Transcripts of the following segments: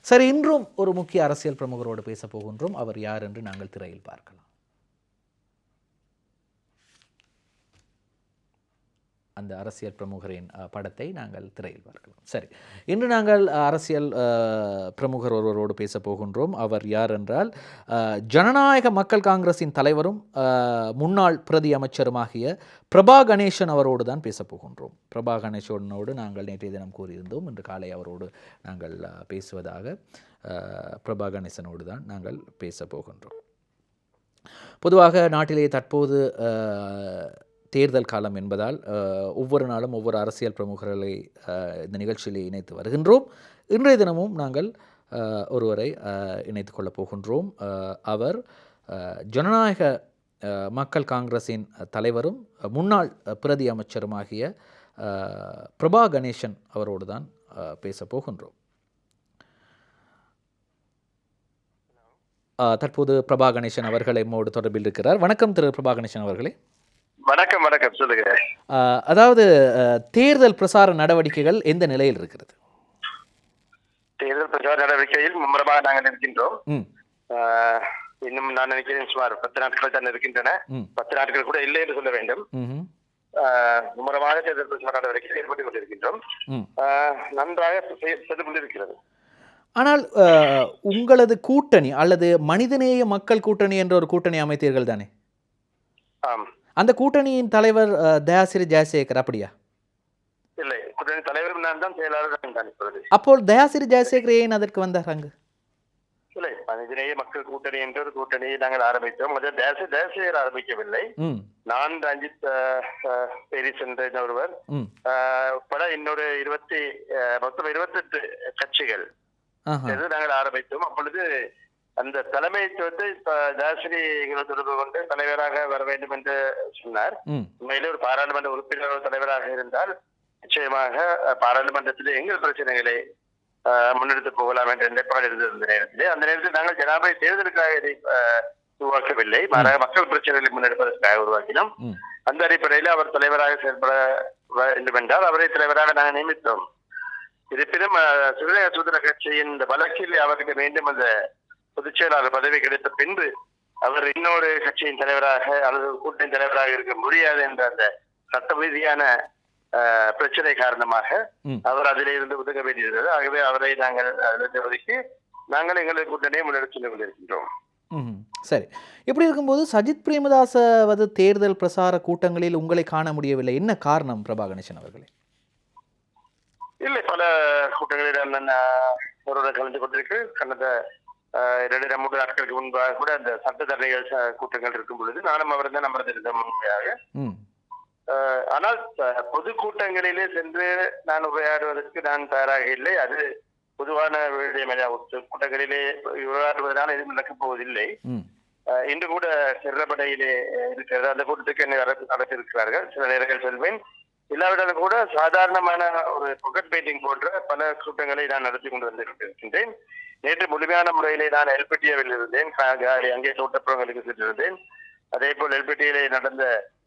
சரி இன்றும் ஒரு முக்கிய அரசியல் பிரமுகரோடு பேச போகின்றோம். அவர் யார் என்று நாங்கள் திரையில் பார்க்கலாம். அந்த அரசியல் பிரமுகரின் படத்தை நாங்கள் திரையில் பார்க்கலாம். சரி. இன்று நாங்கள் அரசியல் பிரமுகர் ஒருவரோடு பேச போகின்றோம். அவர் யார் என்றால் ஜனநாயக மக்கள் காங்கிரஸின் தலைவரும் முன்னாள் பிரதி அமைச்சருமாகிய பிரபா கணேசன் அவரோடு தான் பேச போகின்றோம். பிரபா கணேசனோடு நாங்கள் நேற்றைய தினம் கூறியிருந்தோம். இன்று காலை அவரோடு நாங்கள் பேசுவதாக பிரபா கணேசனோடு தான் நாங்கள் பேச போகின்றோம். பொதுவாக நாட்டிலே தற்போது தேர்தல் காலம் என்பதால் ஒவ்வொரு நாளும் ஒவ்வொரு அரசியல் பிரமுகர்களை இந்த நிகழ்ச்சியிலே இணைத்து வருகின்றோம். இன்றைய தினமும் நாங்கள் ஒருவரை இணைத்து கொள்ளப் போகின்றோம். அவர் ஜனநாயக மக்கள் காங்கிரஸின் தலைவரும் முன்னாள் பிரதி அமைச்சருமாகிய பிரபா கணேசன் அவரோடு தான் பேசப் போகின்றோம். தற்போது பிரபா கணேசன் அவர்கள் எம்மோடு தொடர்பில் இருக்கிறார். வணக்கம் திரு பிரபா கணேசன் அவர்களே. வணக்கம் வணக்கம். சொல்லுங்க. அதாவது தேர்தல் பிரசார நடவடிக்கைகள் எந்த நிலையில் இருக்கிறது? தேர்தல் பிரச்சார நடவடிக்கையில் மும்முரமாக நாங்கள் இருக்கின்றோம் இன்னும் நான் நினைக்கிறேன் சுமார் பத்து நாட்கள் தான் இருக்கின்றன. பத்து நாட்கள் கூட இல்லை என்று சொல்ல வேண்டும். மும்முரமாக தேர்தல் பிரச்சார நடவடிக்கையில் ஈடுபட்டுக் கொண்டிருக்கின்றோம். நன்றாக செய்- செய்து கொண்டிருக்கிறது. ஆனால் உங்களது கூட்டணி அல்லது மனிதநேய மக்கள் கூட்டணி என்ற ஒரு கூட்டணி அமைத்தீர்கள் தானே? ஆம். அந்த கூட்டணியின் தலைவர் தயாசிரி ஜெயசேகர் அப்படியா? இல்லை கூட்டணி தலைவரும் நான் தான் செயலாளர் அப்போது தயாசிரி ஜெயசேகர் ஏன் அதற்கு வந்தார் அங்கு? இல்லை மனிதநேய மக்கள் கூட்டணி என்ற ஒரு கூட்டணியை நாங்கள் ஆரம்பித்தோம். அது தேச தேசியர் ஆரம்பிக்கவில்லை. நான் ரஞ்சித் பெரிஸ் என்ற ஒருவர். உட்பட இன்னொரு இருபத்தி மொத்தம் இருபத்தெட்டு கட்சிகள் நாங்கள் ஆரம்பித்தோம். அப்பொழுது அந்த தலைமைத்துவத்தை தாசிரி எங்களை தொடர்பு கொண்டு தலைவராக வர வேண்டும் என்று சொன்னார். உண்மையிலே ஒரு பாராளுமன்ற உறுப்பினர் தலைவராக இருந்தால் நிச்சயமாக பாராளுமன்றத்திலே எங்கள் பிரச்சனைகளை முன்னெடுத்து போகலாம் என்ற நிலைப்பாடு இருந்தது அந்த நேரத்திலே. அந்த நேரத்தில் நாங்கள் ஜனாபதி தேர்தலுக்காக இதை உருவாக்கவில்லை. மாறாக மக்கள் பிரச்சனைகளை முன்னெடுப்பதற்காக உருவாக்கினோம். அந்த அடிப்படையில் அவர் தலைவராக செயல்பட வேண்டும் என்றால் அவரை தலைவராக நாங்கள் நியமித்தோம். இருப்பினும் சுதந்திர சுதந்திர கட்சியின் இந்த வழக்கில் அவருக்கு மீண்டும் அந்த பொதுச் செயலாளர் பதவி கிடைத்த பின்பு அவர் இன்னொரு கட்சியின் தலைவராக அல்லது கூட்டணி தலைவராக இருக்க முடியாது என்ற அந்த சட்ட ரீதியான பிரச்சனை காரணமாக. அவர் அதிலே இருந்து ஒதுக்க வேண்டியிருந்தது. ஆகவே அவரை நாங்கள் அதிலிருந்து ஒதுக்கி நாங்கள் எங்களது கூட்டணியை முன்னெடுத்து சென்று கொண்டிருக்கின்றோம் சரி. இப்படி இருக்கும்போது சஜித் பிரேமதாசவது தேர்தல் பிரசார கூட்டங்களில் உங்களை காண முடியவில்லை. என்ன காரணம் பிரபா கணேசன் அவர்களே? இல்லை பல கூட்டங்களில் நான் கலந்து கொண்டிருக்கு. கடந்த அஹ், இரண்டு மூன்று நாட்களுக்கு முன்பாக கூட அந்த சட்டத்தரணிகள் ச- கூட்டங்கள் இருக்கும் பொழுது நானும் அவர் தான் அமர்ந்திருந்தோம் உண்மையாக ஆனால் பொது கூட்டங்களிலே சென்று நான் உரையாடுவதற்கு நான் தயாராக இல்லை. அது பொதுவான கூட்டங்களிலே உரையாடுவதனால் எதுவும் நடக்கப் போவதில்லை. இன்று கூட சிறப்படையிலே இருக்கிறது. அந்த கூட்டத்துக்கு என்னை அழைத்து அழைத்திருக்கிறார்கள். சில நேரங்கள் செல்வேன் இல்லாவிட்டாலும் கூட சாதாரணமான ஒரு புகட் பெயிண்டிங் போன்ற பல கூட்டங்களை நான் நடத்தி கொண்டு வந்து கொண்டிருக்கின்றேன் நேற்று முழுமையான முறையிலே நான் எல்பிடிஏவில் இருந்தேன். அங்கே தோட்டப்புறங்களுக்கு சென்றிருந்தேன். அதே போல் எல்பிடியிலே நடந்த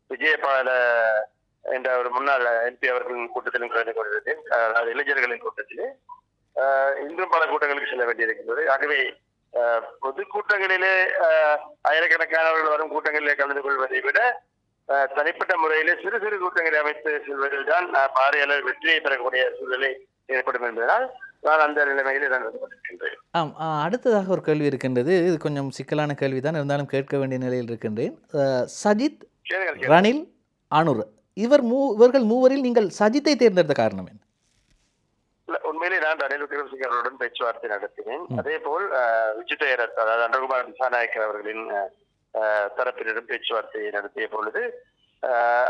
விஜயபால என்ற ஒரு முன்னாள் எம்பி அவர்களின் கூட்டத்திலும் கலந்து கொண்டிருந்தேன். அதாவது இளைஞர்களின் கூட்டத்திலே. இன்றும் பல கூட்டங்களுக்கு செல்ல வேண்டியிருக்கின்றது. ஆகவே அஹ், பொது கூட்டங்களிலே ஆயிரக்கணக்கானவர்கள் வரும் கூட்டங்களிலே கலந்து கொள்வதை விட தனிப்பட்ட முறையிலே சிறு சிறு கூட்டங்களை அமைத்து செல்வதில் தான் பார்வையாளர் வெற்றியை பெறக்கூடிய சூழ்நிலை ஏற்படும் என்பதனால் நான் அந்த நிலைமையிலே ஆம் அடுத்ததாக ஒரு கேள்வி இருக்கின்றது. இது கொஞ்சம் சிக்கலான கேள்வி தான் இருந்தாலும் கேட்க வேண்டிய நிலையில் இருக்கின்றேன். சஜித். ரணில் அனுர். இவர் மூ இவர்கள் மூவரில் நீங்கள் சஜித்தை தேர்ந்தெடுத்த காரணம் என்ன? இல்ல, உண்மையிலே நான் ரணில் விக்ரமசிங்க அவர்களுடன் பேச்சுவார்த்தை நடத்தினேன். அதே போல் ஏரத் அதாவது அன்றகுமார் திசாநாயக்கர் அவர்களின் தரப்பினரும் பேச்சுவார்த்தை நடத்திய பொழுது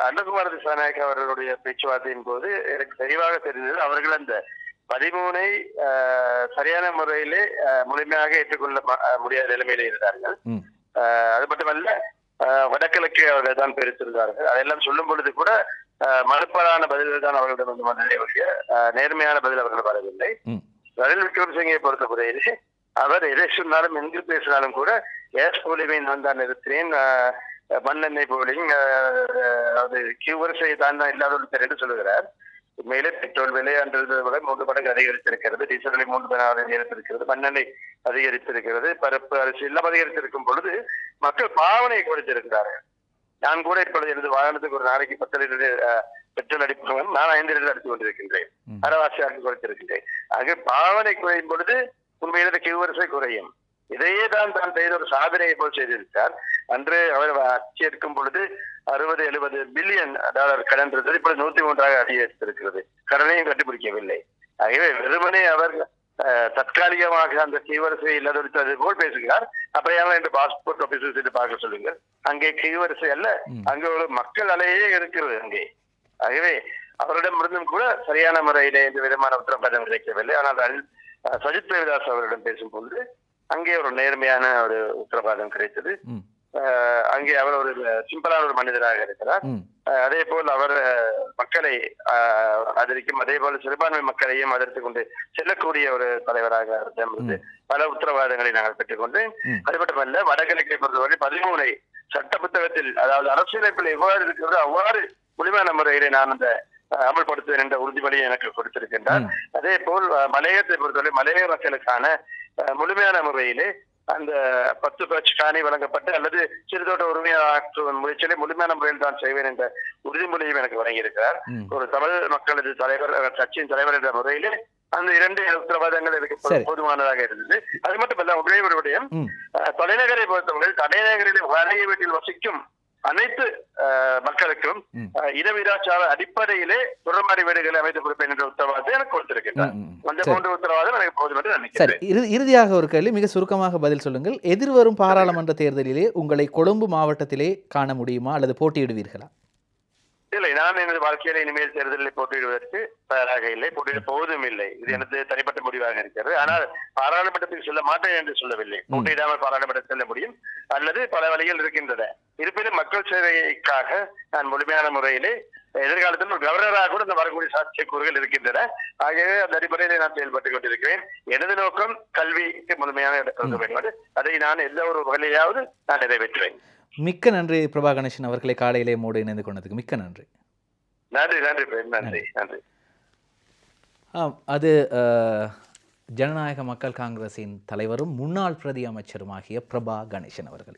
அன்றகுமார் திசாநாயக் அவர்களுடைய பேச்சுவார்த்தையின் போது எனக்கு தெளிவாக தெரிந்தது அவர்கள் அந்த பதிமூனை சரியான முறையிலே முழுமையாக ஏற்றுக்கொள்ள முடியாத நிலைமையிலே இருந்தார்கள். அது மட்டுமல்ல வடகிழக்கு அவர்கள் தான் பெருத்திருந்தார்கள். அதெல்லாம் சொல்லும் பொழுது கூட அஹ், மறுப்பான பதில்கள் தான் அவர்களிடம் வந்து வந்ததே நேர்மையான பதில் அவர்கள் வரவில்லை. ரணில் விக்ரமசிங்கை பொறுத்தவரையிலே அவர் எதை சொன்னாலும் எங்கு பேசினாலும் கூட கேஸ் போலிவை நான் தான் நிறுத்தினேன் மண்ணெண்ணெய் போலிங் அஹ், அதாவது கியூ வரிசை தான் தான் இல்லாத ஒருத்தர் என்று சொல்லுகிறார். உண்மையிலே பெட்ரோல் விலை அன்றதை விட மூன்று மடங்கு அதிகரித்திருக்கிறது. டீசல் விலை மூன்று மடங்கு அதிகரித்திருக்கிறது. மண்ணெண்ணெய் அதிகரித்திருக்கிறது. பருப்பு அரிசி எல்லாம் அதிகரித்திருக்கும் பொழுது மக்கள் பாவனை குறைத்திருக்கிறார்கள். நான் கூட இப்பொழுது எனது வாகனத்துக்கு ஒரு நாளைக்கு பத்து லிட்டர் பெட்ரோல் அடிப்பவன் நான் ஐந்து லிட்டர் அடித்துக் கொண்டிருக்கின்றேன். அறவாசியாக குறைத்திருக்கின்றேன். ஆக பாவனை குறையும் பொழுது உண்மையிலே கிவரிசை குறையும். இதையே தான் தான் செய்த ஒரு சாதனையை போல் செய்திருக்கார் அன்று அவர் ஆட்சி எடுக்கும் பொழுது அறுபது எழுபது பில்லியன் டாலர் கடன் இருந்தது இப்பொழுது நூத்தி மூன்றாக அதிகரித்திருக்கிறது. கடனையும் கண்டுபிடிக்கவில்லை ஆகவே வெறுமனே அவர் தற்காலிகமாக அந்த கீவரிசை இல்லாதது போல் பேசுகிறார். அப்படியான இந்த பாஸ்போர்ட் ஆபீசர்ஸ் என்று பார்க்க சொல்லுங்கள்? அங்கே கீவரிசை அல்ல. அங்கே ஒரு மக்கள் அலையே இருக்கிறது அங்கே. ஆகவே அவரிடம் இருந்தும் கூட சரியான முறையிலே எந்த விதமான உத்தரவாதம் கிடைக்கவில்லை. ஆனால் சஜித் பிரேமதாஸ் அவரிடம் பேசும் பொழுது அங்கே ஒரு நேர்மையான ஒரு உத்தரவாதம் கிடைத்தது. அங்கே அவர் ஒரு சிம்பிளான ஒரு மனிதராக இருக்கிறார். அதே போல் அவர் மக்களை ஆதரிக்கும் அதே போல் சிறுபான்மை மக்களையும் ஆதரித்துக் கொண்டு செல்லக்கூடிய ஒரு தலைவராக பல உத்தரவாதங்களை நாங்கள் பெற்றுக்கொண்டு. அது மட்டுமல்ல வடகிழக்கை பொறுத்தவரை பதிமூனை சட்ட புத்தகத்தில் அதாவது அரசியலமைப்பில் எவ்வாறு இருக்கிறதோ அவ்வாறு முழுமையான முறையிலே நான் அந்த அமல்படுத்துவேன் என்ற உறுதிமொழியை எனக்கு கொடுத்திருக்கின்றார். அதே போல் அஹ், மலையகத்தை பொறுத்தவரை மலையக மக்களுக்கான முழுமையான முறையிலே அந்த பத்து பட்ச காணி வழங்கப்பட்டு அல்லது சிறுதோட்ட உரிமையாற்றும் முயற்சிகளை முழுமையான முறையில் தான் செய்வேன் என்ற உறுதிமொழியும் எனக்கு வழங்கியிருக்கிறார். ஒரு தமிழ் மக்களது தலைவர் கட்சியின் தலைவர் என்ற முறையிலே அந்த இரண்டு உத்தரவாதங்கள் எனக்கு. போதுமானதாக இருந்தது. அது மட்டுமல்ல ஒரே ஒரு விடயம். தலைநகரை பொறுத்தவரை தலைநகரில் வாடகை வீட்டில் வசிக்கும் அனைத்து மக்களுக்கும் இனவிதாச்சார அடிப்படையிலே தொடர்மாறி வீடுகளை அமைத்து கொடுப்பேன் என்ற உத்தரவாதத்தை எனக்கு கொடுத்திருக்கின்றார். அந்த. போன்ற உத்தரவாதம் எனக்கு போதும் என்று நினைக்கிறேன். இறு இறுதியாக ஒரு கேள்வி மிக சுருக்கமாக பதில் சொல்லுங்கள். எதிர்வரும் பாராளுமன்ற தேர்தலிலே உங்களை கொழும்பு மாவட்டத்திலே காண முடியுமா அல்லது போட்டியிடுவீர்களா? இல்லை நான் எனது வாழ்க்கையில இனிமேல் தேர்தலில் போட்டியிடுவதற்கு தயாராக இல்லை. போட்டியிட போவதும் இல்லை. இது எனது தனிப்பட்ட முடிவாக இருக்கிறது. ஆனால் பாராளுமன்றத்தில் செல்ல மாட்டேன் என்று சொல்லவில்லை. போட்டியிடாமல் பாராளுமன்றத்தில் செல்ல முடியும். அல்லது பல வழிகள் இருக்கின்றன. இருப்பினும் மக்கள் சேவைக்காக நான் முழுமையான முறையிலே எதிர்காலத்தில் ஒரு கவர்னராக கூட இந்த வரக்கூடிய சாத்தியக்கூறுகள் இருக்கின்றன. ஆகவே அந்த அடிப்படையிலே நான் செயல்பட்டுக் கொண்டிருக்கிறேன். எனது நோக்கம் கல்விக்கு முழுமையான வேண்டும் அதை நான் எந்த ஒரு வகையிலாவது நான் நிறைவேற்றுவேன். மிக்க நன்றி பிரபா கணேசன் அவர்களை காலையிலே மூடு இணைந்து கொண்டதுக்கு மிக்க நன்றி. நன்றி நன்றி நன்றி அது ஜனநாயக மக்கள் காங்கிரசின் தலைவரும் முன்னாள் பிரதி அமைச்சருமாகிய பிரபா கணேசன் அவர்கள்.